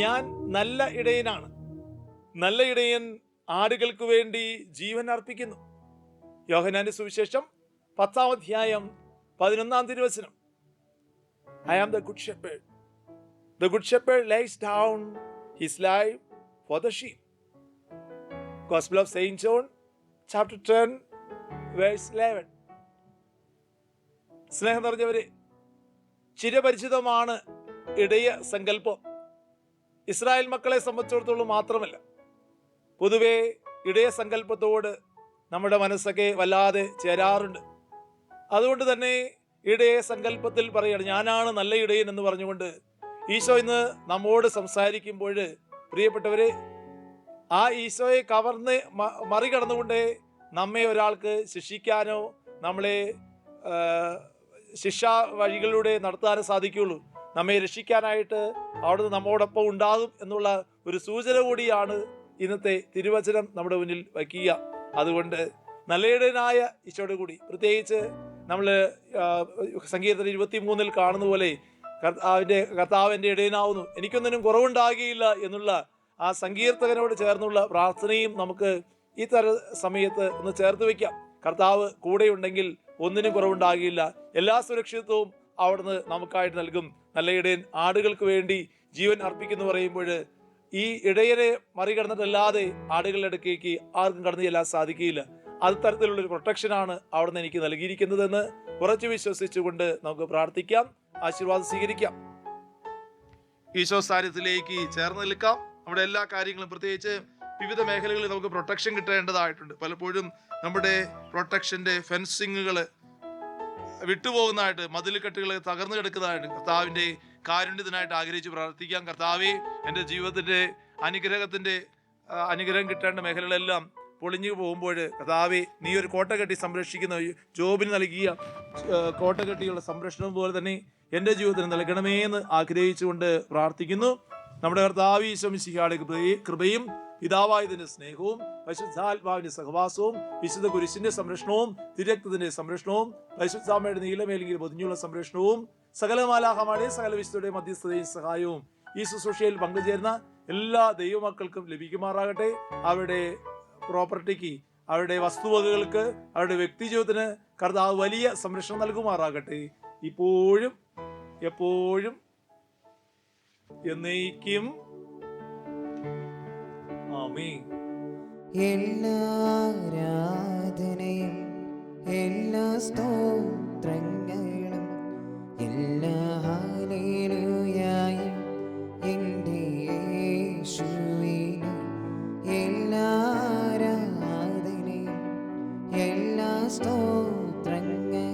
ഞാൻ നല്ല ഇടയനാണ്. നല്ല ഇടയൻ ആടുകൾക്ക് വേണ്ടി ജീവൻ അർപ്പിക്കുന്നു. യോഹനാന്റെ സുവിശേഷം പത്താം അധ്യായം പതിനൊന്നാം തിരുവചനം. I am the good shepherd the good shepherd lies down his life for the sheep gospel of saint John chapter ten verse eleven സ്നേഹം നിറഞ്ഞവരെ ചിരപരിചിതമാണ് ഇടയ സങ്കല്പം. ഇസ്രായേൽ മക്കളെ സംബന്ധിച്ചിടത്തോളം മാത്രമല്ല പൊതുവെ ഇടയ സങ്കല്പത്തോട് നമ്മുടെ മനസ്സൊക്കെ വല്ലാതെ ചേരാറുണ്ട്. അതുകൊണ്ട് തന്നെ ഇടയ സങ്കല്പത്തിൽ പറയാണ് ഞാനാണ് നല്ല ഇടയൻ എന്ന് പറഞ്ഞുകൊണ്ട് ഈശോ ഇന്ന് നമ്മോട് സംസാരിക്കുമ്പോൾ പ്രിയപ്പെട്ടവരെ ആ ഈശോയെ കവർന്ന് മറികടന്നുകൊണ്ട് നമ്മെ ഒരാൾക്ക് ശിക്ഷിക്കാനോ നമ്മളെ ശിക്ഷാ വഴികളിലൂടെ നടത്താനോ സാധിക്കുകയുള്ളൂ. നമ്മെ രക്ഷിക്കാനായിട്ട് അവിടുന്ന് നമ്മോടൊപ്പം ഉണ്ടാകും എന്നുള്ള ഒരു സൂചന കൂടിയാണ് ഇന്നത്തെ തിരുവചനം നമ്മുടെ മുന്നിൽ വയ്ക്കുക. അതുകൊണ്ട് നല്ലയിടനായ ഈശോയുടെ കൂടി പ്രത്യേകിച്ച് നമ്മൾ സംഗീതത്തിൽ ഇരുപത്തി മൂന്നിൽ കാണുന്ന പോലെ കർത്താവിന്റെ കർത്താവിന്റെ ഇടയനാവുന്നു. എനിക്കൊന്നിനും കുറവുണ്ടാകുകയില്ല എന്നുള്ള ആ സങ്കീർത്തകനോട് ചേർന്നുള്ള പ്രാർത്ഥനയും നമുക്ക് ഈ തര സമയത്ത് ഒന്ന് ചേർത്ത് വയ്ക്കാം. കർത്താവ് കൂടെയുണ്ടെങ്കിൽ ഒന്നിനും കുറവുണ്ടാകില്ല എല്ലാ സുരക്ഷിതത്വവും അവിടുന്ന് നമുക്കായിട്ട് നൽകും. നല്ല ഇടയൻ ആടുകൾക്ക് വേണ്ടി ജീവൻ അർപ്പിക്കുന്നു പറയുമ്പോൾ ഈ ഇടയനെ മറികടന്നിട്ടല്ലാതെ ആടുകളുടെ അടുക്കേക്ക് ആർക്കും കടന്നു ചെല്ലാൻ സാധിക്കുകയില്ല. അത് തരത്തിലുള്ള ഒരു പ്രൊട്ടക്ഷനാണ് അവിടുന്ന് എനിക്ക് നൽകിയിരിക്കുന്നതെന്ന് ഉറച്ചു വിശ്വസിച്ചുകൊണ്ട് നമുക്ക് പ്രാർത്ഥിക്കാം. ആശീർവാദം സ്വീകരിക്കാം. ഈശോ സാന്നിധ്യത്തിലേക്ക് ചേർന്ന് നിൽക്കാം. നമ്മുടെ എല്ലാ കാര്യങ്ങളും പ്രത്യേകിച്ച് വിവിധ മേഖലകളിൽ നമുക്ക് പ്രൊട്ടക്ഷൻ കിട്ടേണ്ടതായിട്ടുണ്ട്. പലപ്പോഴും നമ്മുടെ പ്രൊട്ടക്ഷന്റെ ഫെൻസിങ്ങുകൾ വിട്ടുപോകുന്നതായിട്ട് മതിലുകെട്ടുകൾ തകർന്നു കിടക്കുന്നതായിട്ട് കർത്താവിന്റെ കാരുണ്യത്തിനായിട്ട് ആഗ്രഹിച്ച് പ്രാർത്ഥിക്കാം. കർത്താവെ എന്റെ ജീവിതത്തിന്റെ അനുഗ്രഹത്തിന്റെ അനുഗ്രഹം കിട്ടേണ്ട മേഖലകളെല്ലാം പൊളിഞ്ഞു പോകുമ്പോൾ കർത്താവെ നീ ഒരു കോട്ട കെട്ടി സംരക്ഷിക്കുന്ന ജോബിന് നൽകിയ കോട്ട കെട്ടിയുള്ള സംരക്ഷണം പോലെ തന്നെ എന്റെ ജീവിതത്തിന് നൽകണമേ എന്ന് ആഗ്രഹിച്ചുകൊണ്ട് പ്രാർത്ഥിക്കുന്നു. നമ്മുടെ കർത്താവ് ഈശ്വമിശിഹാടെ കൃപയും പിതാവായതിന്റെ സ്നേഹവും പരിശുദ്ധാത്മാവിന്റെ സഹവാസവും വിശുദ്ധ കുരിശിന്റെ സംരക്ഷണവും തിരക്തത്തിന്റെ സംരക്ഷണവും പരിശുദ്ധാമയുടെ നീലമേലെങ്കിൽ പൊതിഞ്ഞുള്ള സംരക്ഷണവും സകല സകല വിശുദ്ധയുടെ മധ്യസ്ഥതയും സഹായവും ഈ ശുശ്രൂഷയിൽ പങ്കുചേരുന്ന എല്ലാ ദൈവമക്കൾക്കും ലഭിക്കുമാറാകട്ടെ. അവരുടെ പ്രോപ്പർട്ടിക്ക് അവരുടെ വസ്തുവകകൾക്ക് അവരുടെ വ്യക്തിജീവിതത്തിന് കർത്താവ് വലിയ സംരക്ഷണം നൽകുമാറാകട്ടെ. ഇപ്പോഴും എപ്പോഴും എന്നേക്കും. ആമീൻ. എല്ലാ ആരാധനയും എല്ലാ സ്തോത്രങ്ങളും എല്ലാ ഹാലേലുയായും എന്റെ യേശുവിന് എല്ലാ ആരാധനയും എല്ലാ സ്തോത്രങ്ങളും